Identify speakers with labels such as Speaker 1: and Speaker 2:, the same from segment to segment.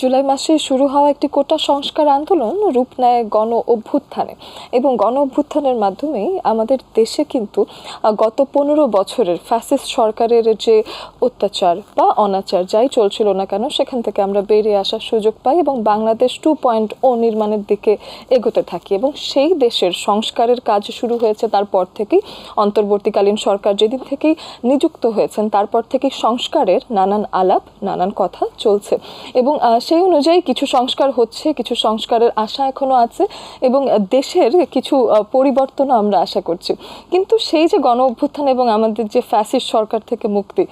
Speaker 1: জুলাই মাসে শুরু হওয়া একটি কোটা সংস্কার আন্দোলন রূপ নেয় গণ অভ্যুত্থানে। এবং গণ অভ্যুত্থানের মাধ্যমেই আমাদের দেশে কিন্তু গত পনেরো বছরের ফ্যাসিস্ট সরকারের যে অত্যাচার বা অনাচার যাই চলছিল না কেন, সেখান থেকে আমরা বেরিয়ে আসার সুযোগ পাই এবং বাংলাদেশ টু পয়েন্ট ও নির্মাণের দিকে এগোতে থাকি। এবং সেই দেশের সংস্কারের কাজ শুরু হয়েছে তারপর থেকেই। অন্তর্বর্তীকালীন সরকার যেদিন থেকেই নিযুক্ত হয়েছেন, তারপর থেকেই সংস্কারের নানান আলাপ, নানান কথা চলছে। এবং সেই অনুযায়ী কিছু সংস্কার হচ্ছে, কিছু সংস্কারের আশা এখনও আছে এবং দেশের কিছু পরিবর্তনও আমরা আশা করছি। কিন্তু সেই যে গণ অভ্যুত্থান এবং আমাদের যে ফ্যাসিস্ট সরকার থেকে মুক্তি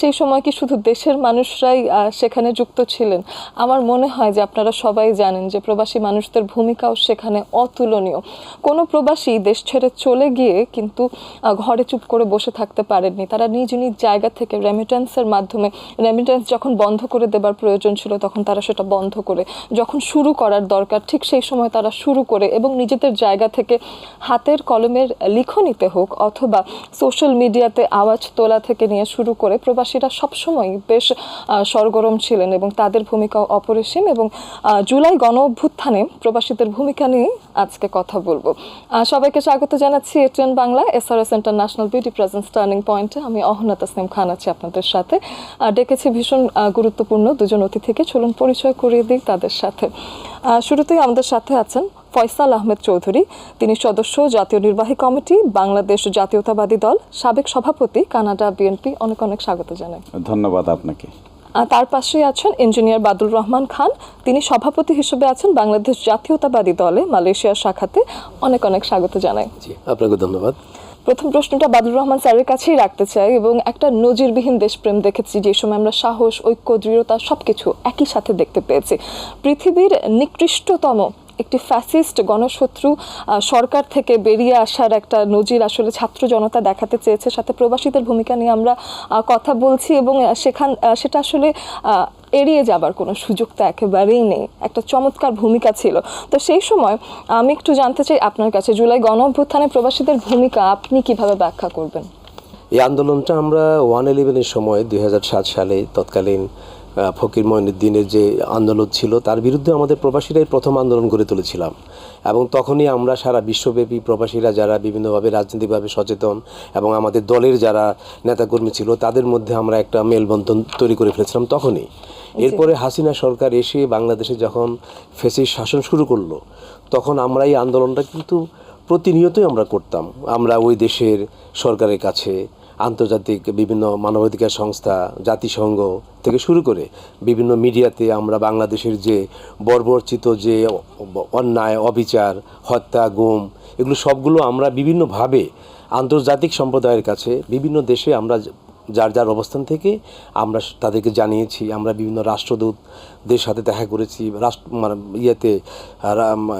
Speaker 1: সেই সময় কি শুধু দেশের মানুষরাই সেখানে যুক্ত ছিলেন? আমার মনে হয় যে আপনারা সবাই জানেন যে প্রবাসী মানুষদের ভূমিকাও সেখানে অতুলনীয়। কোনো প্রবাসী দেশ ছেড়ে চলে গিয়ে কিন্তু ঘরে চুপ করে বসে থাকতে পারেননি। তারা নিজ নিজ জায়গা থেকে রেমিটেন্সের মাধ্যমে রেমিটেন্স যখন বন্ধ করে দেবার প্রয়োজন ছিল তখন তারা সেটা বন্ধ করে। যখন শুরু করার দরকার, ঠিক সেই সময় তারা শুরু করে এবং নিজেদের জায়গা থেকে হাতের কলমের লিখনিতে হোক অথবা সোশ্যাল মিডিয়াতে আওয়াজ তোলা থেকে নিয়ে শুরু করে প্রবাসীরা সবসময় বেশ সরগরম ছিলেন এবং তাদের ভূমিকাও অপরিসীম এবং জুলাই গণ অভ্যুত্থানে প্রবাসীদের ভূমিকা নিয়ে আজকে কথা বলব। সবাইকে স্বাগত জানাচ্ছি ATN Bangla SRS international beauty presence turning পয়েন্টে আমি অহনা তাসনিম খান আছি আপনাদের সাথে। ডেকেছি ভীষণ গুরুত্বপূর্ণ দুজন অতিথিকে। চলুন পরিচয় করিয়ে দিই তাদের সাথে। শুরুতেই আমাদের সাথে আছেন ফয়সাল আহমেদ চৌধুরী। তিনি সদস্য জাতীয় নির্বাহী কমিটি বাংলাদেশ জাতীয়তাবাদী দল সাবেক সভাপতি কানাডা বিএনপি। অনেক অনেক স্বাগত জানাই।
Speaker 2: ধন্যবাদ আপনাকে।
Speaker 1: তার পাশেই আছেন ইঞ্জিনিয়ার বাদুল রহমান খান। তিনি সভাপতি হিসেবে আছেন বাংলাদেশ জাতীয়তাবাদী দলে মালয়েশিয়ার শাখাতে। অনেক অনেক স্বাগত জানাই।
Speaker 3: আপনাকে ধন্যবাদ।
Speaker 1: প্রথম প্রশ্নটা বাদুর রহমান স্যারের কাছেই রাখতে চাই এবং একটা নজিরবিহীন দেশপ্রেম দেখেছি, যে সময় আমরা সাহস, ঐক্য, দৃঢ়তা সবকিছু একই সাথে দেখতে পেয়েছি। পৃথিবীর নিকৃষ্টতম একটি ফ্যাসিস্ট গণশত্রু সরকার থেকে বেরিয়ে আসার একটা নজির আসলে ছাত্র জনতা দেখাতে চেয়েছে। সাথে প্রবাসীদের ভূমিকা নিয়ে আমরা কথা বলছি এবং সেখান সেটা আসলে এড়িয়ে যাবার কোনো সুযোগ তো একেবারেই নেই। একটা চমৎকার ভূমিকা ছিল। তো সেই সময় আমি একটু জানতে চাই আপনার কাছে, জুলাই গণ অভ্যুত্থানে প্রবাসীদের ভূমিকা আপনি কীভাবে ব্যাখ্যা করবেন?
Speaker 3: এই আন্দোলনটা আমরা ওয়ান ইলেভেনের সময় দুই হাজার সাত সালে তৎকালীন ফকির মঈনুদ্দিনের যে আন্দোলন ছিল তার বিরুদ্ধে আমাদের প্রবাসীরাই প্রথম আন্দোলন গড়ে তুলেছিলাম। এবং তখনই আমরা সারা বিশ্বব্যাপী প্রবাসীরা যারা বিভিন্নভাবে রাজনৈতিকভাবে সচেতন এবং আমাদের দলের যারা নেতাকর্মী ছিল তাদের মধ্যে আমরা একটা মেলবন্ধন তৈরি করে ফেলেছিলাম তখনই। এরপরে হাসিনা সরকার এসে বাংলাদেশে যখন ফেসির শাসন শুরু করল তখন আমরা এই আন্দোলনটা কিন্তু প্রতিনিয়তই আমরা করতাম। আমরা ওই দেশের সরকারের কাছে আন্তর্জাতিক বিভিন্ন মানবাধিকার সংস্থা, জাতিসংঘ থেকে শুরু করে বিভিন্ন মিডিয়াতে আমরা বাংলাদেশের যে বর্বরচিত যে অন্যায়, অবিচার, হত্যা, গুম, এগুলো সবগুলো আমরা বিভিন্নভাবে আন্তর্জাতিক সম্প্রদায়ের কাছে, বিভিন্ন দেশে আমরা যার যার অবস্থান থেকে আমরা তাদেরকে জানিয়েছি আমরা বিভিন্ন রাষ্ট্রদূতদের সাথে দেখা করেছি রাষ্ট্র মানে ইয়েতে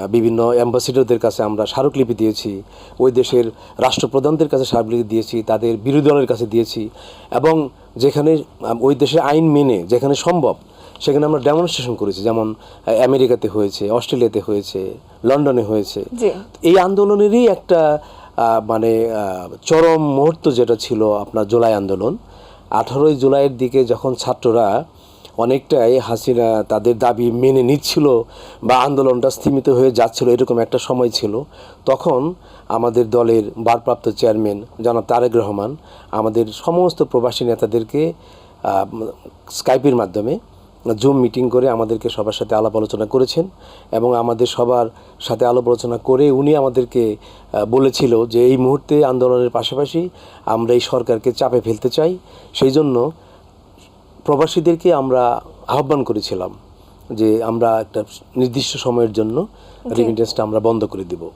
Speaker 3: বিভিন্ন অ্যাম্বাসিডারদের কাছে আমরা স্মারকলিপি দিয়েছি ওই দেশের রাষ্ট্রপ্রধানদের কাছে স্মারকলিপি দিয়েছি তাদের বিরোধী দলের কাছে দিয়েছি এবং যেখানে ওই দেশের আইন মেনে যেখানে সম্ভব সেখানে আমরা ডেমনস্ট্রেশন করেছি যেমন আমেরিকাতে হয়েছে অস্ট্রেলিয়াতে হয়েছে লন্ডনে হয়েছে। এই আন্দোলনেরই একটা মানে চরম মুহূর্ত যেটা ছিল আপনার জুলাই আন্দোলন, আঠারোই জুলাইয়ের দিকে যখন ছাত্ররা অনেকটাই হাসিনা তাদের দাবি মেনে নিচ্ছিল বা আন্দোলনটা স্থিমিত হয়ে যাচ্ছিল, এরকম একটা সময় ছিল, তখন আমাদের দলের ভারপ্রাপ্ত চেয়ারম্যান জনাব তারেক রহমান আমাদের সমস্ত প্রবাসী নেতাদেরকে স্কাইপের মাধ্যমে জুম মিটিং করে আমাদেরকে সবার সাথে আলাপ আলোচনা করেছেন এবং আমাদের সবার সাথে আলাপ আলোচনা করে উনি আমাদেরকে বলেছিল যে এই মুহূর্তে আন্দোলনের পাশাপাশি আমরা এই সরকারকে চাপে ফেলতে চাই। সেই জন্য প্রবাসীদেরকে আমরা আহ্বান করেছিলাম যে আমরা একটা নির্দিষ্ট সময়ের জন্য রেমিটেন্সটা আমরা বন্ধ করে দেব।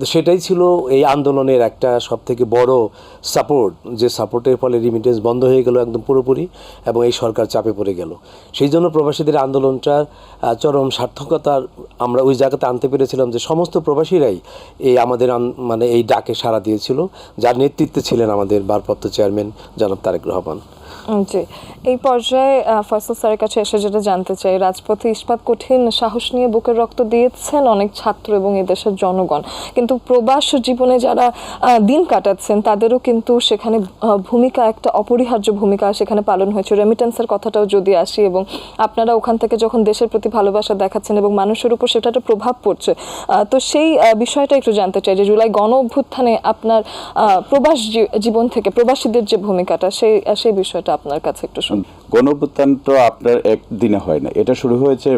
Speaker 3: তো সেটাই ছিল এই আন্দোলনের একটা সব থেকে বড় সাপোর্ট যে সাপোর্টের ফলে রিমিটেন্স বন্ধ হয়ে গেল একদম পুরোপুরি এবং এই সরকার চাপে পড়ে গেল। সেই জন্য প্রবাসীদের আন্দোলনটার চরম সার্থকতার আমরা ওই জায়গাতে আনতে পেরেছিলাম যে সমস্ত প্রবাসীরাই এই আমাদের মানে এই ডাকে সাড়া দিয়েছিল। যার নেতৃত্বে ছিলেন আমাদের ভারপ্রাপ্ত চেয়ারম্যান জনাব তারেক রহমান।
Speaker 1: জি। এই পর্যায়ে ফয়সাল স্যারের কাছে এসে যেটা জানতে চাই, রাজপথে ইস্পাত কঠিন সাহস নিয়ে বুকের রক্ত দিয়েছেন অনেক ছাত্র এবং এদেশের জনগণ। কিন্তু প্রবাস জীবনে যারা দিন কাটাচ্ছেন, তাদেরও কিন্তু সেখানে ভূমিকা, একটা অপরিহার্য ভূমিকা সেখানে পালন হয়েছে। রেমিটেন্সের কথাটাও যদি আসি এবং আপনারা ওখান থেকে যখন দেশের প্রতি ভালোবাসা দেখাচ্ছেন এবং মানুষের উপর সেটা একটা প্রভাব পড়ছে তো সেই বিষয়টা একটু জানতে চাই যে জুলাই গণ অভ্যুত্থানে আপনার প্রবাস জীবন থেকে প্রবাসীদের যে ভূমিকাটা, সেই সেই বিষয়টা আপনার কাছে একটু শুন
Speaker 2: গণঅভ্যুত্থান তো আপনার একদিনে হয় না। এটা শুরু হয়েছে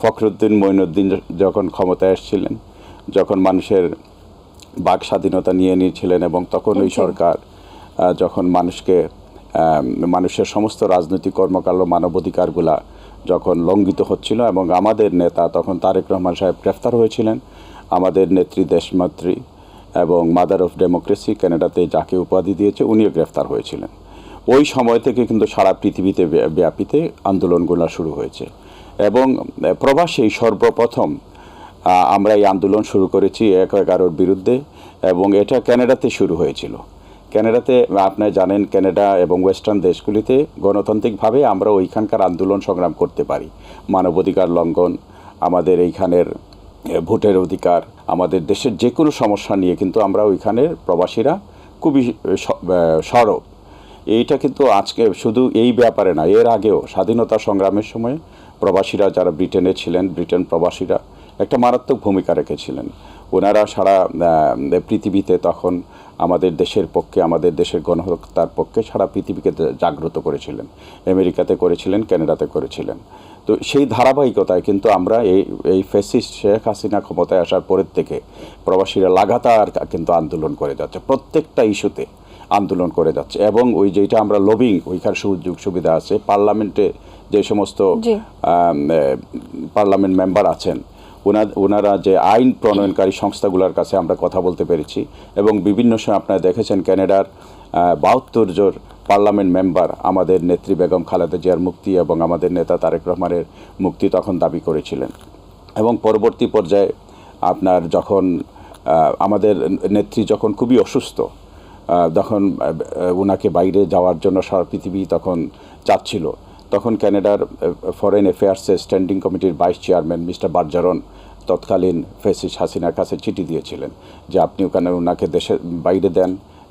Speaker 2: ফখরুদ্দিন মঈনুদ্দিন যখন ক্ষমতায় এসেছিলেন যখন মানুষের বাক স্বাধীনতা নিয়ে নিয়েছিলেন এবং তখন ওই সরকার যখন মানুষকে মানুষের সমস্ত রাজনৈতিক কর্মকাণ্ড মানবাধিকারগুলা যখন লঙ্ঘিত হচ্ছিল এবং আমাদের নেতা তখন তারেক রহমান সাহেব গ্রেফতার হয়েছিলেন আমাদের নেত্রী দেশমাত্রী এবং মাদার অফ ডেমোক্রেসি কানাডাতে যাকে উপাধি দিয়েছে উনিও গ্রেফতার হয়েছিলেন। ওই সময় থেকে কিন্তু সারা পৃথিবীতে ব্য- ব্যাপিতে আন্দোলনগুলো শুরু হয়েছে। এবং প্রবাসেই সর্বপ্রথম আমরা এই আন্দোলন শুরু করেছি এক এগারোর বিরুদ্ধে এবং এটা ক্যানাডাতে শুরু হয়েছিল। ক্যানাডাতে আপনি জানেন, ক্যানাডা এবং ওয়েস্টার্ন দেশগুলিতে গণতান্ত্রিকভাবে আমরা ওইখানকার আন্দোলন সংগ্রাম করতে পারি। মানবাধিকার লঙ্ঘন, আমাদের এইখানের ভোটের অধিকার, আমাদের দেশের যে কোনো সমস্যা নিয়ে কিন্তু আমরা ওইখানের প্রবাসীরা খুবই সরব। এইটা কিন্তু আজকে শুধু এই ব্যাপারে না, এর আগেও স্বাধীনতা সংগ্রামের সময় প্রবাসীরা যারা ব্রিটেনে ছিলেন, ব্রিটেন প্রবাসীরা একটা মারাত্মক ভূমিকা রেখেছিলেন। ওনারা সারা পৃথিবীতে তখন আমাদের দেশের পক্ষে, আমাদের দেশের গণহত্যার পক্ষে সারা পৃথিবীকে জাগ্রত করেছিলেন। আমেরিকাতে করেছিলেন, কানাডাতে করেছিলেন। তো সেই ধারাবাহিকতায় কিন্তু আমরা এই এই ফেসিস্ট শেখ হাসিনা ক্ষমতায় আসার পরের থেকে প্রবাসীরা লাগাতার কিন্তু আন্দোলন করে যাচ্ছে। প্রত্যেকটা ইস্যুতে আন্দোলন করে যাচ্ছে। এবং ওই যেটা আমরা লবিং ওইখানে সুযোগ সুবিধা আছে। পার্লামেন্টে যে সমস্ত পার্লামেন্ট মেম্বার আছেন ওনার ওনারা যে আইন প্রণয়নকারী সংস্থাগুলোর কাছে আমরা কথা বলতে পেরেছি। এবং বিভিন্ন সময় আপনারা দেখেছেন ক্যানাডার বাহাত্তর জোর পার্লামেন্ট মেম্বার আমাদের নেত্রী বেগম খালেদা জিয়ার মুক্তি এবং আমাদের নেতা তারেক রহমানের মুক্তি তখন দাবি করেছিলেন। এবং পরবর্তী পর্যায়ে আপনার যখন আমাদের নেত্রী যখন খুবই অসুস্থ আহ, ওনাকে বাইরে যাওয়ার জন্য সারা পৃথিবী তখন চাচ্ছিল। তখন ক্যানাডার ফরেন অ্যাফেয়ার্সের স্ট্যান্ডিং কমিটির ভাইস চেয়ারম্যান মিস্টার বার্জারন তৎকালীন ফেসিস হাসিনার কাছে চিঠি দিয়েছিলেন যে আপনি ওখানে ওনাকে দেশের বাইরে দেন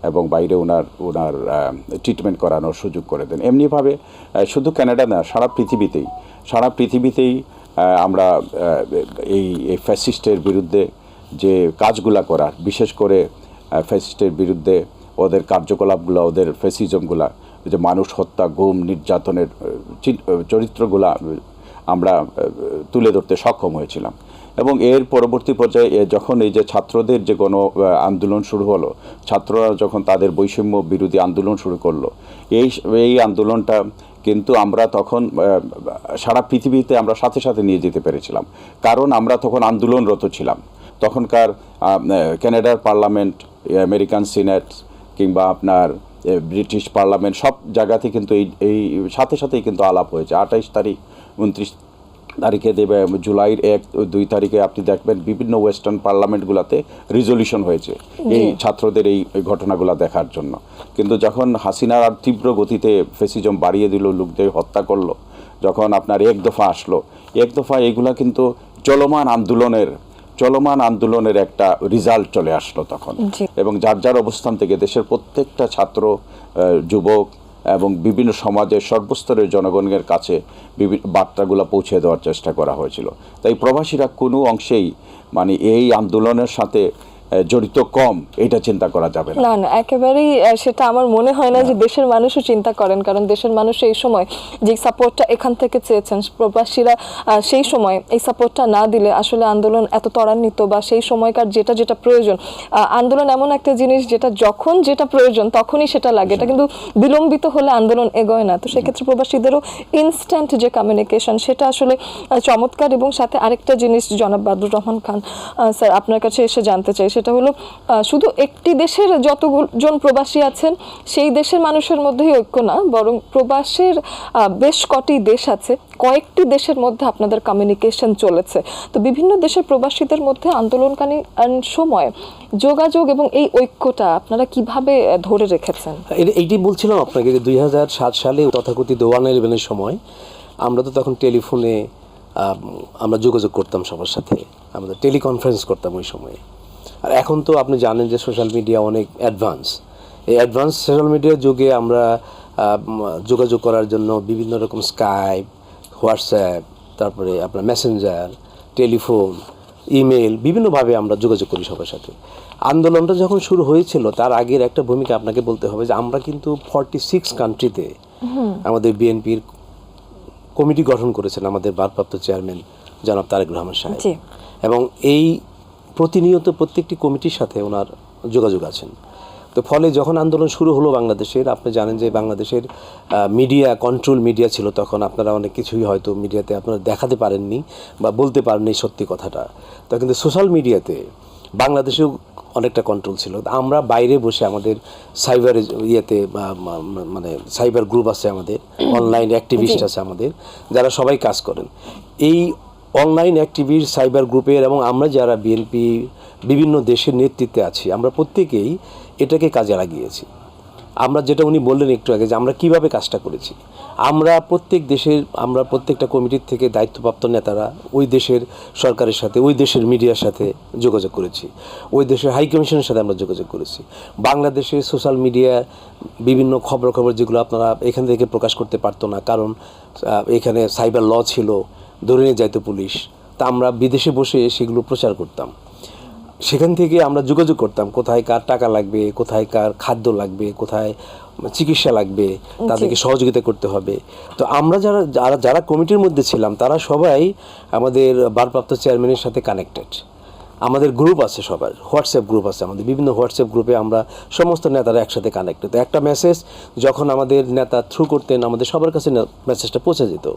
Speaker 2: এবং বাইরে ওনার ওনার ট্রিটমেন্ট করানোর সুযোগ করে দেন। এমনিভাবে শুধু ক্যানাডা না সারা পৃথিবীতেই সারা পৃথিবীতেই আমরা এই ফ্যাসিস্টের বিরুদ্ধে যে কাজগুলা করার বিশেষ করে ফ্যাসিস্টের বিরুদ্ধে ওদের কার্যকলাপগুলো, ওদের ফ্যাসিজমগুলা যে মানুষ হত্যা, গুম, নির্যাতনের চরিত্রগুলা আমরা তুলে ধরতে সক্ষম হয়েছিলাম। এবং এর পরবর্তী পর্যায়ে যখন এই যে ছাত্রদের যে গণ আন্দোলন শুরু হলো, ছাত্ররা যখন তাদের বৈষম্য বিরোধী আন্দোলন শুরু করল, এই এই আন্দোলনটা কিন্তু আমরা তখন সারা পৃথিবীতে আমরা সাথে সাথে নিয়ে যেতে পেরেছিলাম। কারণ আমরা তখন আন্দোলনরত ছিলাম। তখনকার ক্যানাডার পার্লামেন্ট, আমেরিকান সিনেট কিংবা আপনার ব্রিটিশ পার্লামেন্ট সব জায়গাতে কিন্তু এই এই সাথে সাথেই কিন্তু আলাপ হয়েছে। আঠাইশ তারিখ উনত্রিশ তারিখে দেবে জুলাইয়ের এক দুই তারিখে আপনি দেখবেন বিভিন্ন ওয়েস্টার্ন পার্লামেন্টগুলোতে রিজলিউশন হয়েছে এই ছাত্রদের এই ঘটনাগুলো দেখার জন্য। কিন্তু যখন হাসিনার আর তীব্র গতিতে ফেসিজম বাড়িয়ে দিল লোকদের হত্যা করল যখন আপনার এক দফা আসলো এক দফা এগুলা কিন্তু চলমান আন্দোলনের চলমান আন্দোলনের একটা রিজাল্ট চলে আসলো তখন। এবং যার যার অবস্থান থেকে দেশের প্রত্যেকটা ছাত্র যুবক এবং বিভিন্ন সমাজের সর্বস্তরের জনগণের কাছে বিভিন্ন বার্তাগুলো পৌঁছে দেওয়ার চেষ্টা করা হয়েছিল। তাই প্রবাসীরা কোনো অংশেই মানে এই আন্দোলনের সাথে জড়িত কম এটা চিন্তা করা যাবে না।
Speaker 1: না একেবারেই সেটা আমার মনে হয় না যে দেশের মানুষও চিন্তা করেন কারণ দেশের মানুষ এই সময় যে সাপোর্টটা এখান থেকে চেয়েছেন প্রবাসীরা সেই সময় এই সাপোর্টটা না দিলে আসলে আন্দোলন এত ত্বরান্বিত বা সেই সময়কার যেটা যেটা প্রয়োজন আন্দোলন এমন একটা জিনিস যেটা যখন যেটা প্রয়োজন তখনই সেটা লাগে। এটা কিন্তু বিলম্বিত হলে আন্দোলন এগোয় না। তো সেক্ষেত্রে প্রবাসীদেরও ইনস্ট্যান্ট যে কমিউনিকেশন সেটা আসলে চমৎকার এবং সাথে আরেকটা জিনিস জনাব বাদুর রহমান খান স্যার আপনার কাছে এসে জানতে চাই সেটা হলো শুধু একটি দেশের যতজন প্রবাসী আছেন, সেই দেশের মানুষের মধ্যেই ঐক্য না, বরং প্রবাসের বেশ কটি দেশ আছে, কয়েকটি দেশের মধ্যে আপনাদের কমিউনিকেশন চলেছে। তো বিভিন্ন দেশের প্রবাসীদের মধ্যে আন্দোলনকালীন সময় যোগাযোগ এবং এই ঐক্যটা আপনারা কীভাবে ধরে রেখেছেন?
Speaker 3: এইটি বলছিলাম আপনাকে যে দুই হাজার সাত সালে তথাকথিত ওয়ান ইলেভেনের সময় আমরা তো তখন টেলিফোনে আমরা যোগাযোগ করতাম সবার সাথে। আমাদের টেলিকনফারেন্স করতাম ওই সময়ে। আর এখন তো আপনি জানেন যে সোশ্যাল মিডিয়া অনেক অ্যাডভান্স এই অ্যাডভান্স সোশ্যাল মিডিয়ার যুগে আমরা যোগাযোগ করার জন্য বিভিন্ন রকম স্কাইপ হোয়াটসঅ্যাপ তারপরে আপনার মেসেঞ্জার টেলিফোন ইমেল বিভিন্নভাবে আমরা যোগাযোগ করি সবার সাথে। আন্দোলনটা যখন শুরু হয়েছিল তার আগের একটা ভূমিকা আপনাকে বলতে হবে যে আমরা কিন্তু ফর্টি সিক্স কান্ট্রিতে আমাদের বিএনপির কমিটি গঠন করেছেন আমাদের ভারপ্রাপ্ত চেয়ারম্যান জনাব তারেক রহমান সাহেব। এবং এই প্রতিনিয়ত প্রত্যেকটি কমিটির সাথে ওনার যোগাযোগ আছেন। তো ফলে যখন আন্দোলন শুরু হলো বাংলাদেশের আপনি জানেন যে বাংলাদেশের মিডিয়া কন্ট্রোল মিডিয়া ছিল তখন আপনারা অনেক কিছুই হয়তো মিডিয়াতে আপনারা দেখাতে পারেননি বা বলতে পারেননি সত্যি কথাটা। তো কিন্তু সোশ্যাল মিডিয়াতে বাংলাদেশেও অনেকটা কন্ট্রোল ছিল। আমরা বাইরে বসে আমাদের সাইবার ইয়েতে মানে সাইবার গ্রুপ আছে আমাদের অনলাইন অ্যাক্টিভিস্ট আছে আমাদের যারা সবাই কাজ করেন। এই অনলাইন অ্যাক্টিভিস্ট সাইবার গ্রুপের এবং আমরা যারা বিএনপি, বিভিন্ন দেশের নেতৃত্বে আছি, আমরা প্রত্যেকেই এটাকে কাজে লাগিয়েছি। আমরা যেটা উনি বললেন একটু আগে যে আমরা কীভাবে কাজটা করেছি। আমরা প্রত্যেক দেশের, আমরা প্রত্যেকটা কমিটির থেকে দায়িত্বপ্রাপ্ত নেতারা ওই দেশের সরকারের সাথে, ওই দেশের মিডিয়ার সাথে যোগাযোগ করেছি। ওই দেশের হাই কমিশনের সাথে আমরা যোগাযোগ করেছি। বাংলাদেশের সোশ্যাল মিডিয়া, বিভিন্ন খবর খবর যেগুলো আপনারা এখান থেকে প্রকাশ করতে পারতো না, কারণ এখানে সাইবার ল ছিল ধরে নিয়ে যাইতো পুলিশ। তা আমরা বিদেশে বসে সেগুলো প্রচার করতাম। সেখান থেকে আমরা যোগাযোগ করতাম কোথায় কার টাকা লাগবে কোথায় কার খাদ্য লাগবে কোথায় চিকিৎসা লাগবে তাদেরকে সহযোগিতা করতে হবে। তো আমরা যারা যারা যারা কমিটির মধ্যে ছিলাম তারা সবাই আমাদের ভারপ্রাপ্ত চেয়ারম্যানের সাথে কানেক্টেড আমাদের গ্রুপ আছে সবার হোয়াটসঅ্যাপ গ্রুপ আছে আমাদের, বিভিন্ন হোয়াটসঅ্যাপ গ্রুপে আমরা সমস্ত নেতারা একসাথে কানেক্টেড একটা মেসেজ যখন আমাদের নেতা থ্রু করতেন, আমাদের সবার কাছে মেসেজটা পৌঁছে যেত।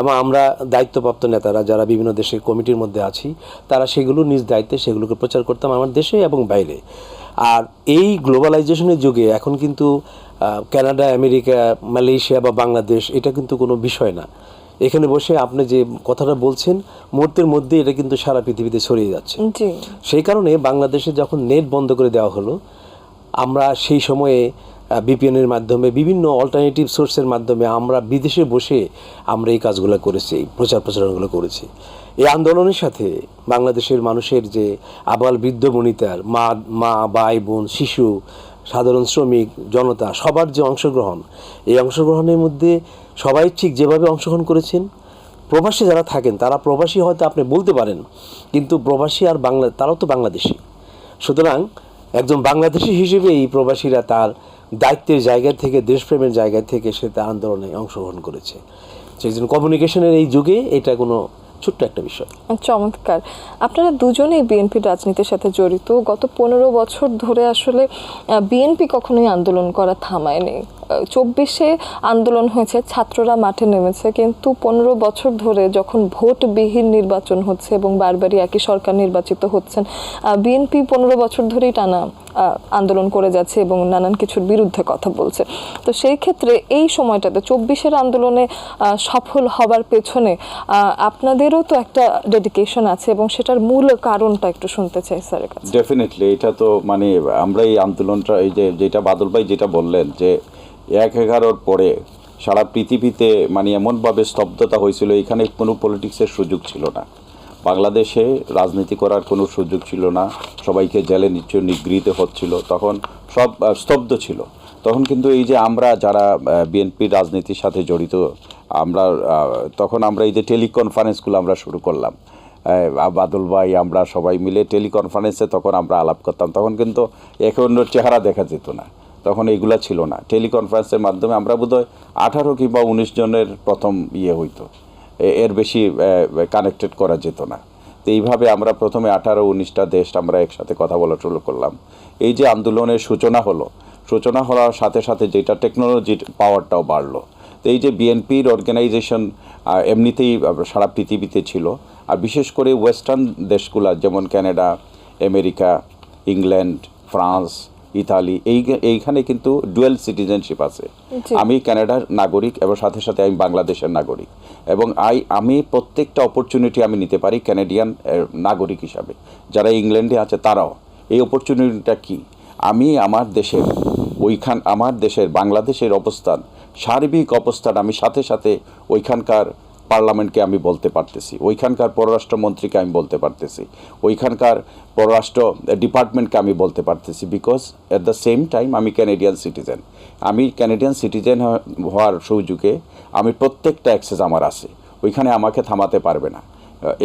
Speaker 3: এবং আমরা দায়িত্বপ্রাপ্ত নেতারা যারা বিভিন্ন দেশের কমিটির মধ্যে আছি, তারা সেগুলো নিজ দায়িত্বে সেগুলোকে প্রচার করতাম আমার দেশে এবং বাইরে। আর এই গ্লোবালাইজেশনের যুগে এখন কিন্তু কানাডা আমেরিকা মালয়েশিয়া বা বাংলাদেশ এটা কিন্তু কোনো বিষয় না। এখানে বসে আপনি যে কথাটা বলছেন মুহূর্তের মধ্যে এটা কিন্তু সারা পৃথিবীতে ছড়িয়ে যাচ্ছে। সেই কারণে বাংলাদেশে যখন নেট বন্ধ করে দেওয়া হলো আমরা সেই সময়ে বিপিএনের মাধ্যমে বিভিন্ন অল্টারনেটিভ সোর্সের মাধ্যমে আমরা বিদেশে বসে আমরা এই কাজগুলো করেছি এই প্রচার প্রচারণগুলো করেছি। এই আন্দোলনের সাথে বাংলাদেশের মানুষের যে আবাল বৃদ্ধ বনিতার মা মা ভাই বোন শিশু সাধারণ শ্রমিক জনতা সবার যে অংশগ্রহণ এই অংশগ্রহণের মধ্যে সবাই ঠিক যেভাবে অংশগ্রহণ করেছেন, প্রবাসী যারা থাকেন, তারা প্রবাসী হয়তো আপনি বলতে পারেন, কিন্তু প্রবাসী আর বাংলা, তারাও তো বাংলাদেশি। সুতরাং একজন বাংলাদেশি হিসেবে এই প্রবাসীরা তার দায়িত্বের জায়গা থেকে, দেশপ্রেমের জায়গা থেকে সে তার আন্দোলনে অংশগ্রহণ করেছে। সেই জন্য কমিউনিকেশনের এই যুগে এটা কোনো ছোট্ট একটা বিষয়।
Speaker 1: চমৎকার। আপনারা দুজনেই বিএনপি রাজনীতির সাথে জড়িত। গত পনেরো বছর ধরে আসলে বিএনপি কখনোই আন্দোলন করা থামায়নি। চব্বিশে আন্দোলন হয়েছে, ছাত্ররা মাঠে নেমেছে। কিন্তু পনেরো বছর ধরে যখন ভোটবিহীন নির্বাচন হচ্ছে এবং বারবারই একই সরকার নির্বাচিত হচ্ছেন বিএনপি পনেরো বছর ধরেই টানা আন্দোলন করে যাচ্ছে এবং নানান কিছুর বিরুদ্ধে কথা বলছে। তো সেই ক্ষেত্রে এই সময়টাতে চব্বিশের আন্দোলনে সফল হবার পেছনে আপনাদেরও তো একটা ডেডিকেশন আছে এবং সেটার মূল কারণটা একটু শুনতে চাই স্যারের কাছে।
Speaker 2: ডেফিনেটলি এটা তো মানে আমরা এই আন্দোলনটা, এই যে যেটা বাদল ভাই যেটা বললেন যে এক এগারোর পরে সারা পৃথিবীতে মানে এমনভাবে স্তব্ধতা হয়েছিল, এখানে কোনো পলিটিক্সের সুযোগ ছিল না। বাংলাদেশে রাজনীতি করার কোনো সুযোগ ছিল না, সবাইকে জেলে নিচ্ছ, নিগৃহীত হচ্ছিল, তখন সব স্তব্ধ ছিল। তখন কিন্তু এই যে আমরা যারা বিএনপির রাজনীতির সাথে জড়িত, আমরা তখন আমরা এই যে টেলিকনফারেন্সগুলো আমরা শুরু করলাম। বাদল ভাই, আমরা সবাই মিলে টেলিকনফারেন্সে তখন আমরা আলাপ করতাম, তখন কিন্তু এখন চেহারা দেখা যেত না। তখন এইগুলা ছিল না। টেলিকনফারেন্সের মাধ্যমে আমরা বোধহয় আঠারো কিংবা উনিশ জনের প্রথম ইয়ে হইতো। এর বেশি কানেক্টেড করা যেত না। তো এইভাবে আমরা প্রথমে আঠারো, উনিশটা দেশ আমরা একসাথে কথা বলা শুরু করলাম। এই যে আন্দোলনের সূচনা হলো, সূচনা হওয়ার সাথে সাথে যেটা টেকনোলজির পাওয়ারটাও বাড়লো। তো এই যে বিএনপির অর্গানাইজেশন এমনিতেই সারা পৃথিবীতে ছিল। আর বিশেষ করে ওয়েস্টার্ন দেশগুলা যেমন Canada America England France Italy এই এইখানে কিন্তু ডুয়েল সিটিজেনশিপ আছে। আমি কানাডার নাগরিক এবং সাথে সাথে আমি বাংলাদেশের নাগরিক। এবং আই আমি প্রত্যেকটা অপরচুনিটি আমি নিতে পারি ক্যানাডিয়ান নাগরিক হিসাবে। যারা ইংল্যান্ডে আছে তারাও। এই অপরচুনিটিটা কি? আমি আমার দেশের ওইখান আমার দেশের বাংলাদেশের অবস্থান সার্বিক অবস্থান আমি সাথে সাথে ওইখানকার পার্লামেন্টকে আমি বলতে পারতেছি, ওইখানকার পররাষ্ট্রমন্ত্রীকে আমি বলতে পারতেছি, ওইখানকার পররাষ্ট্র ডিপার্টমেন্টকে আমি বলতে পারতেছি because at the same time আমি ক্যানেডিয়ান সিটিজেন আমি ক্যানেডিয়ান সিটিজেন হওয়ার সুযোগে আমি প্রত্যেকটা অ্যাক্সেস আমার আছে, ওইখানে আমাকে থামাতে পারবে না।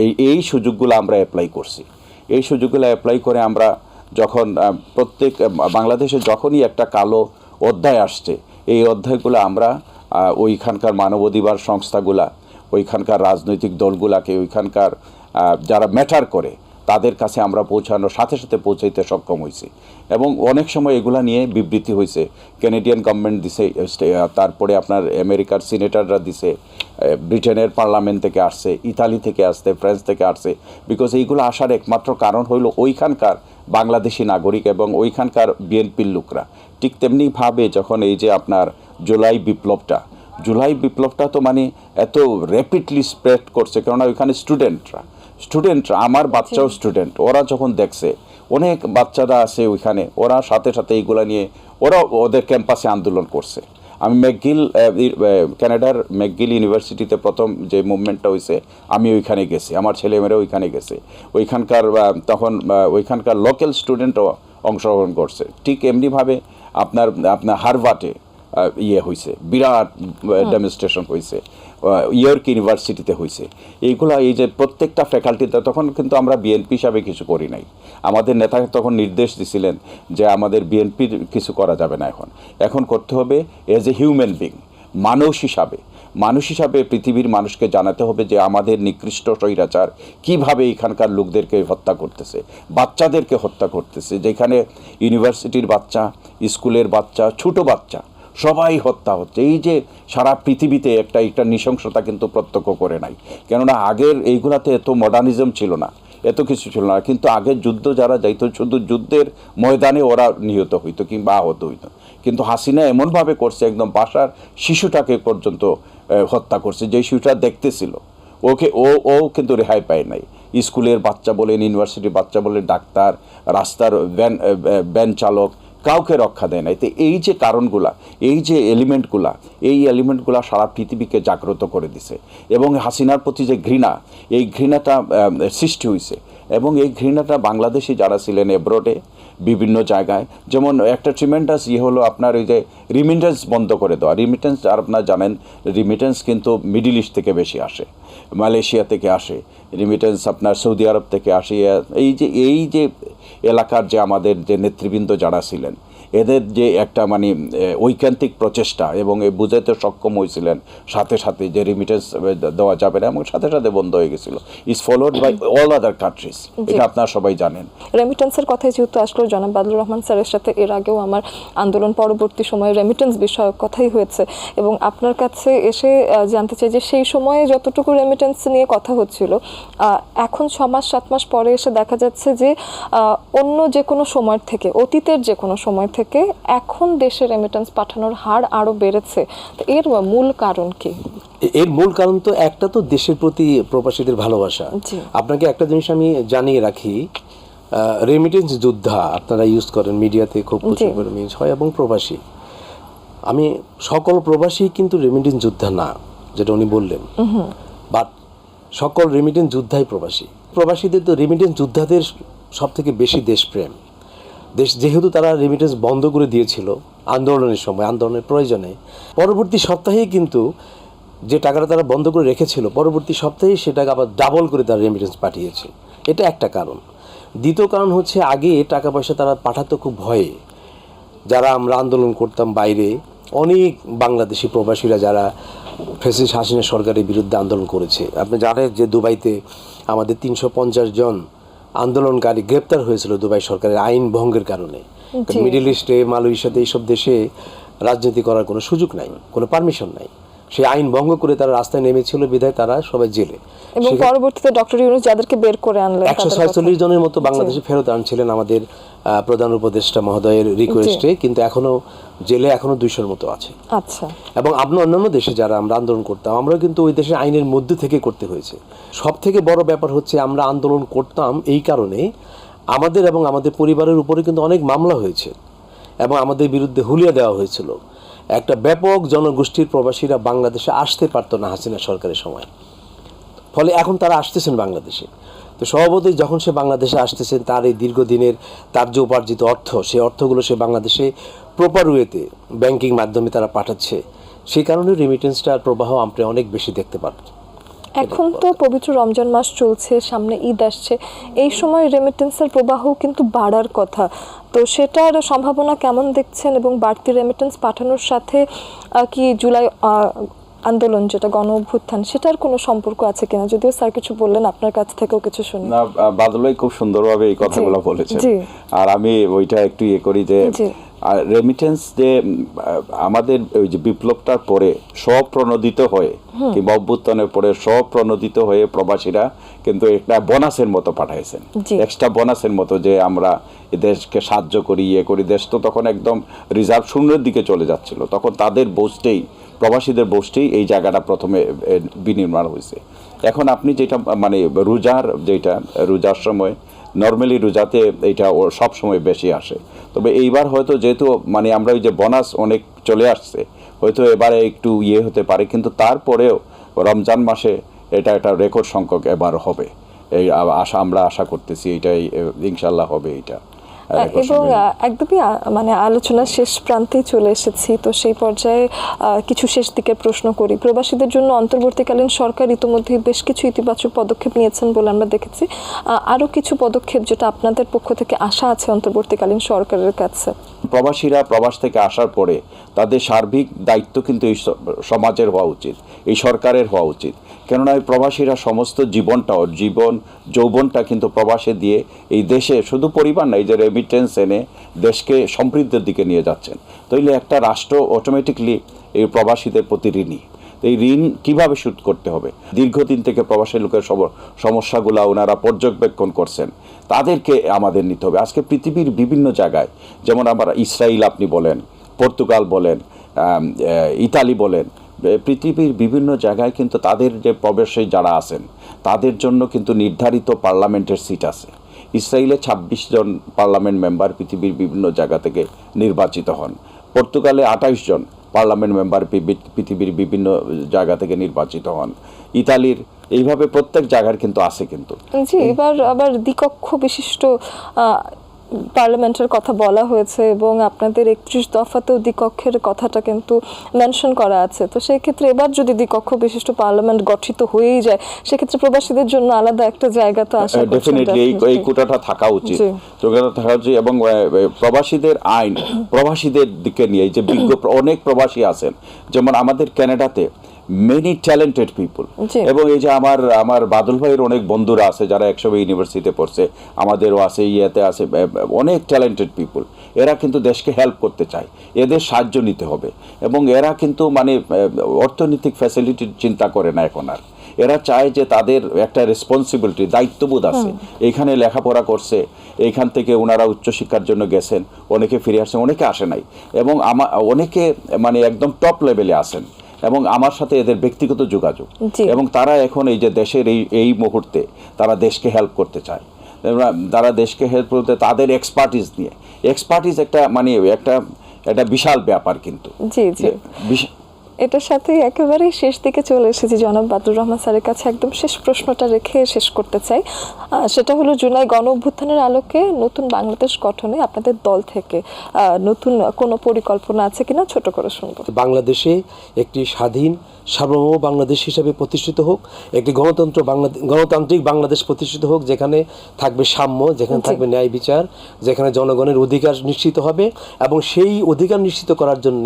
Speaker 2: এই এই সুযোগগুলো আমরা অ্যাপ্লাই করছি। এই সুযোগগুলো অ্যাপ্লাই করে আমরা যখন প্রত্যেক বাংলাদেশে যখনই একটা কালো অধ্যায় আসছে, এই অধ্যায়গুলো আমরা ওইখানকার মানবাধিকার সংস্থাগুলা ওইখানকার রাজনৈতিক দলগুলাকে, ওইখানকার যারা ম্যাটার করে, তাদের কাছে আমরা পৌঁছানোর সাথে সাথে পৌঁছাইতে সক্ষম হয়েছি এবং অনেক সময় এগুলা নিয়ে বিবৃতি হয়েছে ক্যানেডিয়ান গভর্নমেন্ট দিছে তারপরে আপনার আমেরিকার সিনেটররা দিছে ব্রিটেনের পার্লামেন্ট থেকে আসছে, ইতালি থেকে আসছে, ফ্রান্স থেকে আসছে। বিকজ এইগুলো আসার একমাত্র কারণ হইল ওইখানকার বাংলাদেশি নাগরিক এবং ওইখানকার বিএনপির লোকরা। ঠিক তেমনিভাবে যখন এই যে আপনার জুলাই বিপ্লবটা জুলাই বিপ্লবটা তো মানে এত র্যাপিডলি স্প্রেড করছে কেননা ওইখানে স্টুডেন্টরা স্টুডেন্টরা আমার বাচ্চাও স্টুডেন্ট ওরা যখন দেখছে অনেক বাচ্চারা আছে ওইখানে ওরা সাথে সাথে এইগুলা নিয়ে ওরা ওদের ক্যাম্পাসে আন্দোলন করছে। আমি ম্যাকগিল কানাডার ম্যাকগিল ইউনিভার্সিটিতে প্রথম যে মুভমেন্টটা হয়েছে আমি ওইখানে গেছি আমার ছেলেমেয়েরা ওইখানে গেছে। ওইখানকার তখন ওইখানকার লোকাল স্টুডেন্টও অংশগ্রহণ করছে। ঠিক এমনিভাবে আপনার আপনার হারভার্টে আহ, ইয়ে হয়েছে বিরাট ডেমনস্ট্রেশন হয়েছে ইয়র্ক ইউনিভার্সিটিতে হয়েছে এইগুলা এই যে প্রত্যেকটা ফ্যাকাল্টিতে তখন কিন্তু আমরা বিএনপি হিসাবে কিছু করি নাই। আমাদের নেতা তখন নির্দেশ দিছিলেন যে আমাদের বিএনপির কিছু করা যাবে না এখন। এখন করতে হবে এজ এ হিউম্যান বিং মানুষ হিসাবে। মানুষ হিসাবে পৃথিবীর মানুষকে জানাতে হবে যে আমাদের নিকৃষ্ট স্বৈরাচার কীভাবে এখানকার লোকদেরকে হত্যা করতেছে বাচ্চাদেরকে হত্যা করতেছে। যেখানে ইউনিভার্সিটির বাচ্চা স্কুলের বাচ্চা ছোট বাচ্চা সবাই হত্যা হচ্ছে। এই যে সারা পৃথিবীতে একটা একটা নৃশংসতা কিন্তু প্রত্যক্ষ করে নাই। কেননা আগের এইগুলাতে এত মডার্নিজম ছিল না, এত কিছু ছিল না। কিন্তু আগের যুদ্ধ যারা যাইতো, শুধু যুদ্ধের ময়দানে ওরা নিহত হইতো কিংবা আহত হইতো। কিন্তু হাসিনা এমনভাবে করছে, একদম বাসার শিশুটাকে পর্যন্ত হত্যা করছে, যে শিশুটা দেখতেছিল। ওকে, ও ও কিন্তু রেহাই পায় নাই। স্কুলের বাচ্চা বলেন ইউনিভার্সিটির বাচ্চা বলেন, ডাক্তার, রাস্তার ভ্যান ভ্যান চালক কাউকে রক্ষা দেয় নাই তো এই যে কারণগুলা, এই যে এলিমেন্টগুলা, এই এলিমেন্টগুলা সারা পৃথিবীকে জাগ্রত করে দিছে। এবং হাসিনার প্রতি যে ঘৃণা, এই ঘৃণাটা সৃষ্টি হয়েছে এবং এই ঘৃণাটা বাংলাদেশি যারা ছিলেন এব্রোডে, বিভিন্ন জায়গায়, যেমন একটা ট্রিমেন্টাস ইয়ে হলো আপনার ওই যে রিমিটেন্স বন্ধ করে দেওয়া। রিমিটেন্স আর আপনার জানেন রিমিটেন্স কিন্তু মিডিল ইস্ট থেকে বেশি আসে, মালয়েশিয়া থেকে আসে রিমিটেন্স আপনার সৌদি আরব থেকে আসে। এই যে এই যে এলাকার যে আমাদের যে নেতৃবৃন্দ যারা ছিলেন। এদের যে একটা মানে ঐকান্তিক প্রচেষ্টা এবং এ বুঝাইতে সক্ষম হয়েছিলেন সাথে সাথে যে রিমিটেন্স দেওয়া যাবে না এবং সাথে সাথে বন্ধ হয়ে গেছিল। Is followed by all other countries এটা আপনারা সবাই জানেন।
Speaker 1: রেমিটেন্সের কথাই যেহেতু আসলো জনাব বাদুর রহমান স্যারের সাথে এর আগেও আমার আন্দোলন পরবর্তী সময়ে রেমিটেন্স বিষয়ক কথাই হয়েছে এবং আপনার কাছে এসে জানতে চাই যে সেই সময়ে যতটুকু রেমিটেন্স নিয়ে কথা হচ্ছিল এখন ছ মাস সাত মাস পরে এসে দেখা যাচ্ছে যে অন্য যে কোনো সময়ের থেকে অতীতের যে কোনো সময় থেকে এখন দেশে রেমিটেন্স পাঠানোর হার আরও বেড়েছে। তো এর মূল কারণ কি?
Speaker 3: এর মূল কারণ তো একটা তো দেশের প্রতি প্রবাসীদের ভালোবাসা। আপনাকে একটা জিনিস আমি জানিয়ে রাখি রেমিটেন্স যোদ্ধা আপনারা ইউজ করেন মিডিয়াতে খুব প্রচুর। পরিমাণে হয় এবং প্রবাসী। আমি সকল প্রবাসী কিন্তু রেমিটেন্স যোদ্ধা না যেটা উনি বললেন। বাট সকল রেমিটেন্স যোদ্ধাই প্রবাসী। প্রবাসীদের তো রেমিটেন্স যোদ্ধাদের সব থেকে বেশি দেশপ্রেম। দেশ যেহেতু তারা রেমিটেন্স বন্ধ করে দিয়েছিল আন্দোলনের সময়, আন্দোলনের প্রয়োজনে, পরবর্তী সপ্তাহেই কিন্তু যে টাকাটা তারা বন্ধ করে রেখেছিল, পরবর্তী সপ্তাহে সেটাকে আবার ডাবল করে তারা রেমিটেন্স পাঠিয়েছে। এটা একটা কারণ। দ্বিতীয় কারণ হচ্ছে আগে টাকা পয়সা তারা পাঠাতো খুব ভয়ে। যারা আমরা আন্দোলন করতাম বাইরে, অনেক বাংলাদেশি প্রবাসীরা যারা ফেসিস হাসিনা সরকারের বিরুদ্ধে আন্দোলন করেছে। আপনি জানেন যে দুবাইতে আমাদের তিনশো পঞ্চাশ জন আন্দোলনকারী গ্রেপ্তার হয়েছিল দুবাই সরকারের আইন ভঙ্গের কারণে। মিডিল ইস্টে মালয়েশিয়াতে এইসব দেশে রাজনীতি করার কোনো সুযোগ নাই কোনো পারমিশন নাই। সেই আইন ভঙ্গ করে তারা রাস্তায় নেমেছিল বিধায় তারা সবাই জেলে।
Speaker 1: এবং পরবর্তীতে ডক্টর ইউনুস যাদেরকে বের করে আনলেন
Speaker 3: একশো ছয়চল্লিশ জনের মতো বাংলাদেশে ফেরত আনছিলেন আমাদের প্রধান উপদেষ্টা মহোদয়ের রিকোয়েস্টে কিন্তু এখনও জেলে এখনও দুইশোর মতো আছে।
Speaker 1: আচ্ছা।
Speaker 3: এবং আপনার অন্যান্য দেশে যারা আমরা আন্দোলন করতাম আমরা কিন্তু ওই দেশের আইনের মধ্যে থেকে করতে হয়েছে। সব থেকে বড় ব্যাপার হচ্ছে আমরা আন্দোলন করতাম এই কারণে আমাদের এবং আমাদের পরিবারের উপরে কিন্তু অনেক মামলা হয়েছে এবং আমাদের বিরুদ্ধে হুলিয়া দেওয়া হয়েছিল। একটা ব্যাপক জনগোষ্ঠীর প্রবাসীরা বাংলাদেশে আসতে পারতো না হাসিনা সরকারের সময়। ফলে এখন তারা আসতেছেন বাংলাদেশে। তো স্বভাবতই যখন সে বাংলাদেশে আসতেছেন, তার এই দীর্ঘদিনের তার যে উপার্জিত অর্থ, সেই অর্থগুলো সে বাংলাদেশে প্রপার ওয়েতে ব্যাংকিং মাধ্যমে তারা পাঠাচ্ছে সেই কারণে রেমিটেন্সটার প্রবাহ আমরা অনেক বেশি দেখতে পাচ্ছি
Speaker 1: এখন তো পবিত্র রমজান মাস চলছে সামনে ঈদ আসছে। এই সময় রেমিটেন্সের প্রবাহ কিন্তু বাড়ার কথা। তো সেটার সম্ভাবনা কেমন দেখছেন এবং বাড়তি রেমিটেন্স পাঠানোর সাথে কি জুলাই আন্দোলন যেটা গণ অভ্যুত্থান সেটার কোনো সম্পর্ক আছে কিনা? যদিও স্যার কিছু বললেন আপনার কাছ থেকেও কিছু শুনি।
Speaker 2: না বাদল ভাই খুব সুন্দরভাবে এই কথাগুলো বলেছেন।
Speaker 1: জি।
Speaker 2: আর আমি ওইটা একটু ইয়ে করি যে
Speaker 1: জি।
Speaker 2: রেমিটেন্স যে আমাদের ওই যে বিপ্লবটার পরে স্বপ্রণোদিত হয়ে কিংবা অভ্যুত্থানের পরে স্বপ্রণোদিত হয়ে প্রবাসীরা কিন্তু একটা বোনাসের মতো পাঠাইছেন। এক্সট্রা বোনাসের মতো যে আমরা দেশকে সাহায্য করি ইয়ে করি দেশ তো তখন একদম রিজার্ভ শূন্যের দিকে চলে যাচ্ছিল। তখন তাদের বোস্টেই প্রবাসীদের বোস্টেই এই জায়গাটা প্রথমে বিনির্মাণ হয়েছে। এখন আপনি যেটা মানে রোজার যেটা, রোজার সময় নর্মালি রোজাতে এটা সব সময় বেশি আসে। তবে এইবার হয়তো যেহেতু মানে আমরা ওই যে বোনাস অনেক চলে আসছে, হয়তো এবারে একটু ইয়ে হতে পারে, কিন্তু তারপরেও রমজান মাসে এটা একটা রেকর্ড সংখ্যক এবার হবে। এই আশা, আমরা আশা করতেছি এটাই ইনশাল্লাহ হবে এটা
Speaker 1: এবং একদমই মানে আলোচনার শেষ প্রান্তেই চলে এসেছি। তো সেই পর্যায়ে কিছু শেষ দিকে প্রশ্ন করি। প্রবাসীদের জন্য অন্তর্বর্তীকালীন সরকার ইতিমধ্যে বেশ কিছু ইতিবাচক পদক্ষেপ নিয়েছেন বলে আমরা দেখেছি। আরও কিছু পদক্ষেপ যেটা আপনাদের পক্ষ থেকে আশা আছে অন্তর্বর্তীকালীন সরকারের কাছে?
Speaker 2: প্রবাসীরা প্রবাস থেকে আসার পরে তাদের সার্বিক দায়িত্ব কিন্তু এই সমাজের হওয়া উচিত এই সরকারের হওয়া উচিত। কেননা এই প্রবাসীরা সমস্ত জীবনটাও জীবন, যৌবনটা কিন্তু প্রবাসে দিয়ে এই দেশে শুধু পরিবার না, এই যে রেমিটেন্স এনে দেশকে সমৃদ্ধের দিকে নিয়ে যাচ্ছেন। তাইলে একটা রাষ্ট্র অটোমেটিকলি এই প্রবাসীদের প্রতি ঋণী। এই ঋণ কীভাবে শোধ করতে হবে? দীর্ঘদিন থেকে প্রবাসী লোকের সমস্যাগুলো ওনারা পর্যবেক্ষণ করছেন। তাদেরকে আমাদের নিতে হবে। আজকে পৃথিবীর বিভিন্ন জায়গায়, যেমন আমরা ইসরায়েল আপনি বলেন, পর্তুগাল বলেন ইতালি বলেন পৃথিবীর বিভিন্ন জায়গায় কিন্তু তাদের যে প্রবেশে যারা আছেন, তাদের জন্য কিন্তু নির্ধারিত পার্লামেন্টের সিট আছে। ইসরায়েলে ২৬ জন পার্লামেন্ট মেম্বার পৃথিবীর বিভিন্ন জায়গা থেকে নির্বাচিত হন। পর্তুগালে আঠাইশ জন পার্লামেন্ট মেম্বার পৃথিবীর- বিভিন্ন জায়গা থেকে নির্বাচিত হন। ইতালির এইভাবে প্রত্যেক জায়গার কিন্তু আছে কিন্তু।
Speaker 1: জি, এবার আবার দ্বিকক্ষ বিশিষ্ট পার্লামেন্টের কথা বলা হয়েছে এবং আপনাদের একত্রিশ দফাতেও দ্বিকক্ষের কথাটা কিন্তু মেনশন করা আছে। তো সেই ক্ষেত্রে এবার যদি দ্বিকক্ষ বিশিষ্ট পার্লামেন্ট গঠিত হয়েই যায় সেক্ষেত্রে প্রবাসীদের জন্য আলাদা একটা জায়গা তো করছেন
Speaker 2: ডেফিনেটলি এই এই কোটাটা থাকা উচিত। তো থাকা উচিত? এবং প্রবাসীদের আইন প্রবাসীদের দিকে নিয়ে যে বিজ্ঞ অনেক প্রবাসী আছেন। যেমন আমাদের কানাডাতে মেনি ট্যালেন্টেড পিপল এবং এই যে আমার আমার বাদল ভাইয়ের অনেক বন্ধুরা আছে যারা একসঙ্গে ইউনিভার্সিটিতে পড়ছে আমাদেরও আছে ইয়েতে আছে অনেক ট্যালেন্টেড পিপল এরা কিন্তু দেশকে হেল্প করতে চায় এদের সাহায্য নিতে হবে। এবং এরা কিন্তু মানে অর্থনৈতিক ফ্যাসিলিটির চিন্তা করে না এখন আর। এরা চায় যে তাদের একটা রেসপন্সিবিলিটি দায়িত্ববোধ আছে। এখানে লেখাপড়া করছে এইখান থেকে ওনারা উচ্চশিক্ষার জন্য গেছেন অনেকে ফিরে আসছেন অনেকে আসে নাই। এবং আমা অনেকে মানে একদম টপ লেভেলে আসেন এবং আমার সাথে এদের ব্যক্তিগত যোগাযোগ। এবং তারা এখন এই যে দেশের এই এই মুহূর্তে তারা দেশকে হেল্প করতে চায়। তারা দেশকে হেল্প করতে তাদের এক্সপার্টিস নিয়ে। এক্সপার্টিস একটা মানে একটা একটা বিশাল ব্যাপার কিন্তু।
Speaker 1: জি জি। এটার সাথে একেবারেই শেষ দিকে চলে এসেছি। জনাব বাদুর রহমান স্যারের কাছে একদম শেষ প্রশ্নটা রেখে শেষ করতে চাই। সেটা হলো জুলাই গণ অভ্যুত্থানের আলোকে নতুন বাংলাদেশ গঠনে আপনাদের দল থেকে নতুন কোনো পরিকল্পনা আছে কিনা ছোট করে শুনব।
Speaker 3: বাংলাদেশে একটি স্বাধীন সার্বভৌম বাংলাদেশ হিসাবে প্রতিষ্ঠিত হোক একটি গণতন্ত্র বাংলাদেশ গণতান্ত্রিক বাংলাদেশ প্রতিষ্ঠিত হোক যেখানে থাকবে সাম্য যেখানে থাকবে ন্যায় বিচার যেখানে জনগণের অধিকার নিশ্চিত হবে এবং সেই অধিকার নিশ্চিত করার জন্য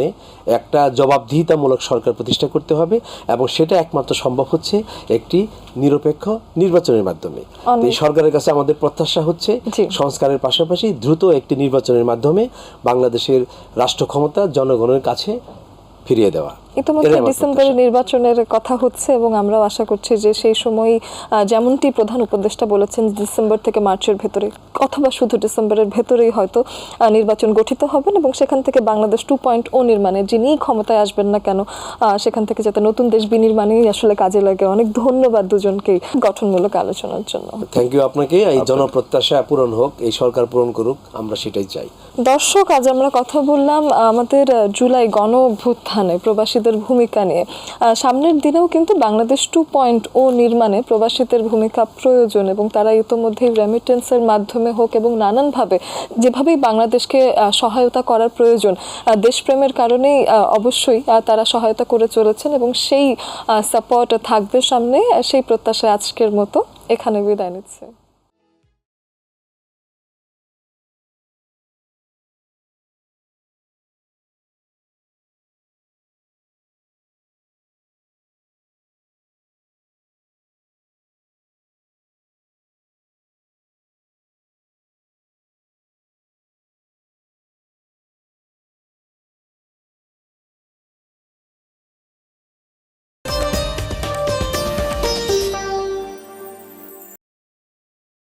Speaker 3: একটা জবাবদিহিতামূলক সরকার প্রতিষ্ঠা করতে হবে এবং সেটা একমাত্র সম্ভব হচ্ছে একটি নিরপেক্ষ নির্বাচনের মাধ্যমে। এই সরকারের কাছে আমাদের প্রত্যাশা হচ্ছে সংস্কারের পাশাপাশি দ্রুত একটি নির্বাচনের মাধ্যমে বাংলাদেশের রাষ্ট্র ক্ষমতা জনগণের কাছে ফিরিয়ে দেওয়া।
Speaker 1: ইতিমধ্যে ডিসেম্বরে নির্বাচনের কথা হচ্ছে এবং আমরাও আশা করছি যে সেই সময় যেমনটি প্রধান উপদেষ্টা বলেছেন ডিসেম্বর থেকে মার্চের ভেতরে অথবা শুধু ডিসেম্বরের ভেতরেই হয়তো নির্বাচন গঠিত হবেন এবং সেখান থেকে বাংলাদেশ টু পয়েন্ট ও নির্মাণে যিনি ক্ষমতায় আসবেন না কেন সেখান থেকে যাতে নতুন দেশ বিনির্মাণেই আসলে কাজে লাগে। অনেক ধন্যবাদ দুজনকেই গঠনমূলক আলোচনার জন্য।
Speaker 3: থ্যাংক ইউ আপনাকে। এই জনপ্রত্যাশা পূরণ হোক এই সরকার পূরণ করুক আমরা সেটাই চাই।
Speaker 1: দর্শক আজ আমরা কথা বললাম আমাদের জুলাই গণ অভ্যুত্থানে প্রবাসীদের ভূমিকা নিয়ে। সামনের দিনেও কিন্তু বাংলাদেশ টু পয়েন্ট ও নির্মাণে প্রবাসীদের ভূমিকা প্রয়োজন এবং তারা ইতোমধ্যেই রেমিটেন্সের মাধ্যমে হোক এবং নানানভাবে যেভাবেই বাংলাদেশকে সহায়তা করার প্রয়োজন দেশপ্রেমের কারণেই অবশ্যই তারা সহায়তা করে চলেছেন এবং সেই সাপোর্ট থাকবে সামনে, সেই প্রত্যাশায় আজকের মতো এখানে বিদায় নিচ্ছে।